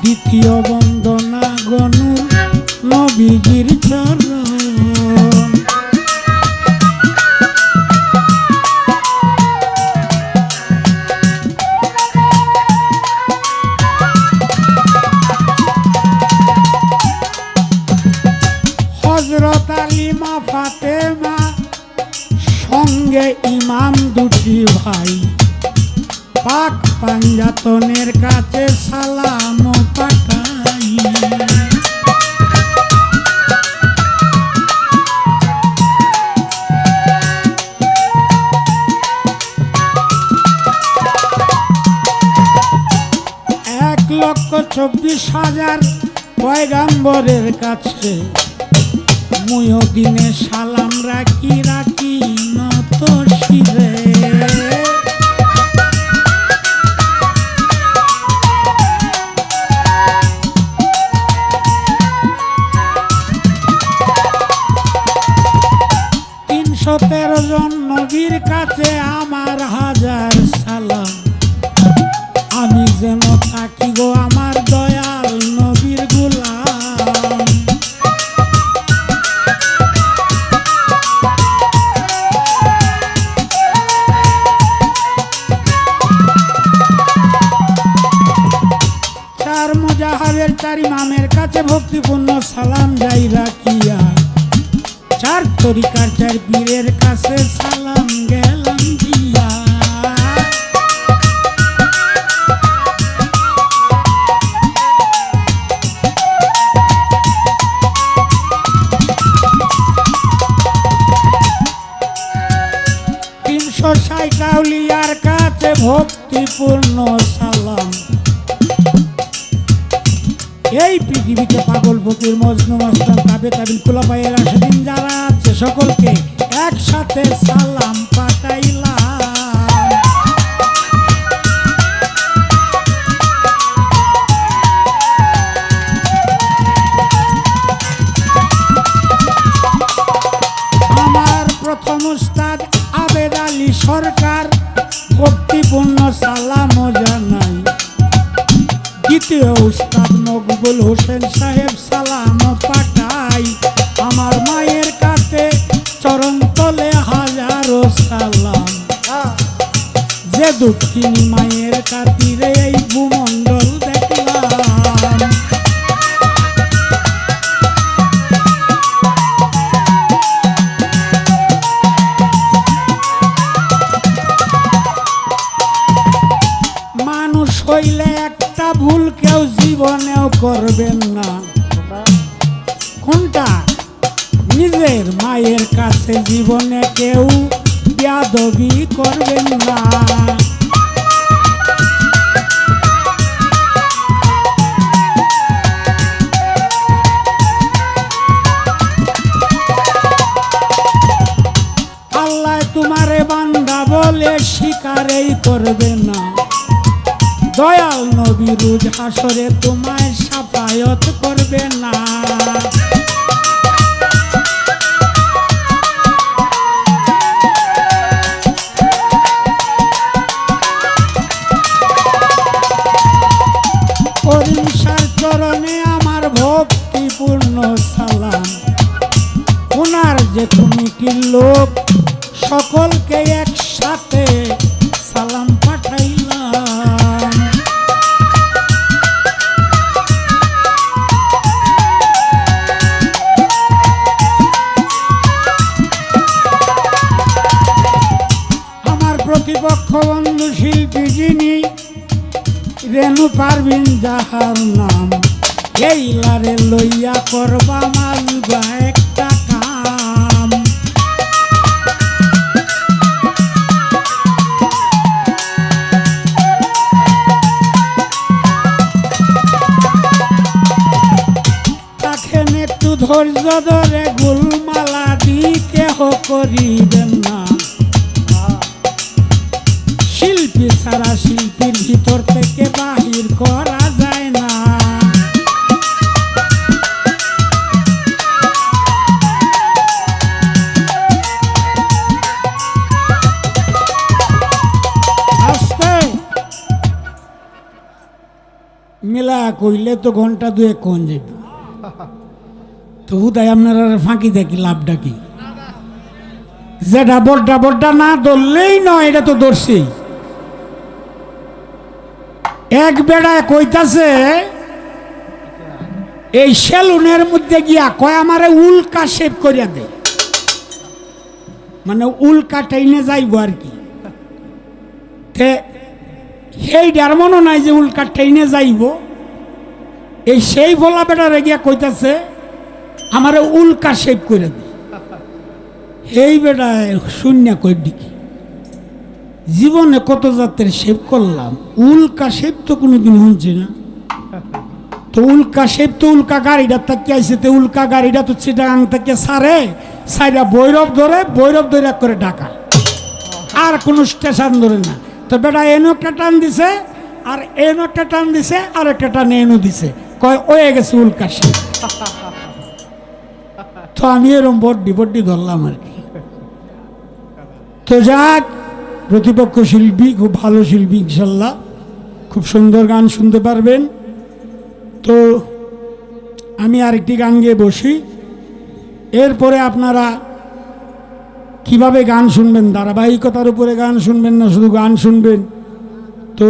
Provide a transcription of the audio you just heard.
দ্বিতীয় বন্দনা গনু নবীজির চরণ। হজরত আলিমা ফাতেমা সঙ্গে ইমাম দুটি ভাই। পাক পাঞ্জাতনের কাছে সালাম পাঠাই। এক লক্ষ চব্বিশ হাজার পয়গাম্বরের কাছে মুয় দিনে সালাম রাখি রাখি নত শিরে। চার ইমামের কাছে ভক্তিপূর্ণ সালাম যাই রাখিয়া। চার তরিকার চার বীরের কাছে সালাম গেলাম দিয়া। তিনশো সাইকাউলিয়ার কাছে ভক্তিপূর্ণ সালাম। এই পৃথিবীতে পাগল ফকির মজনু মস্তান কাবে কাবিল কুলাপাইয়ের সেদিন যারা আছে সকলকে একসাথে সালাম পাঠাইলাম। আমার প্রথম উস্তাদ আবেদ আলী সরকার, ভক্তিপূর্ণ সালাম জানাই। দ্বিতীয় উস্তাদ মকবুল হোসেন সাহেব সালাম পাঠাই। আমার মায়ের কাছে চরণ তলে হাজারো সালাম। যে দুঃখিনী মায়ের করবেন না। কোনটা? নিজের মায়ের কাছে জীবনে কেউ বেয়াদবি করবেন না। আল্লাহ তোমারে বান্দা বলে শিকারেই করবে না। দয়াল নবী রুজ হাসরে তোমায় সাফায়ত করবে না। চরণে আমার ভক্তিপূর্ণ যে কমিটির লোক সকলকে রেণু পারবিন যাহার নাম। এই লারে লইয়া করবা মালবা একটা কাম। তাখেন একটু ধৈর্য ধরে গুলমালা দি কেহ করিবেন না। মেলা কইলে তো ঘণ্টা দুয়ে কোন যাইব? তো হুদায় আপনারা ফাঁকি দেখি লাভটা কি যেটা বড্ডা বড্ডা না ধরলেই নয়, এটা তো ধরছেই এক বেড়ায় কইতাছে, এই সেলুনের মধ্যে গিয়া কয় আমারে উল্কা শেপ করিয়া দে। মানে উল্কা টাইনে যাইব আর কি। তে সেই ডার মনে নাই যে উল্কা টাইনে যাইব। এই সেই বলা বেটারে গিয়া কইতাছে, আমারে উল্কা শেপ করে দে। এই বেটায় শূন্য কই দিকে জীবনে কত জাতের শেপ করলাম, উল্কা শেপ তো কোনোদিন শুনছি না। তো উল্কা শেপ তো উল্কা গাড়িটা তাকে আইসে তো উল্কা গাড়িটা তো চিটাগাং থেকে সারে সাইডা বৈরব ধরে বৈরব ধরে করে ঢাকা। আর কোনো স্টেশন ধরে না। তো বেটা এনো একটা টান দিছে, আর এনো একটা টান দিছে, আর একটা টান এনো দিছে। কয়, ওয়ে গেছে উল্কা শেপ তো আমি এরম বড্ডি বড্ডি ধরলাম আর কি। তো যাক, প্রতিপক্ষ শিল্পী, খুব ভালো শিল্পী ইনশাল্লাহ। খুব সুন্দর গান শুনতে পারবেন। তো আমি আরেকটি গান গিয়ে বসি। এরপরে আপনারা কীভাবে গান শুনবেন, ধারাবাহিকতার উপরে গান শুনবেন না শুধু গান শুনবেন? তো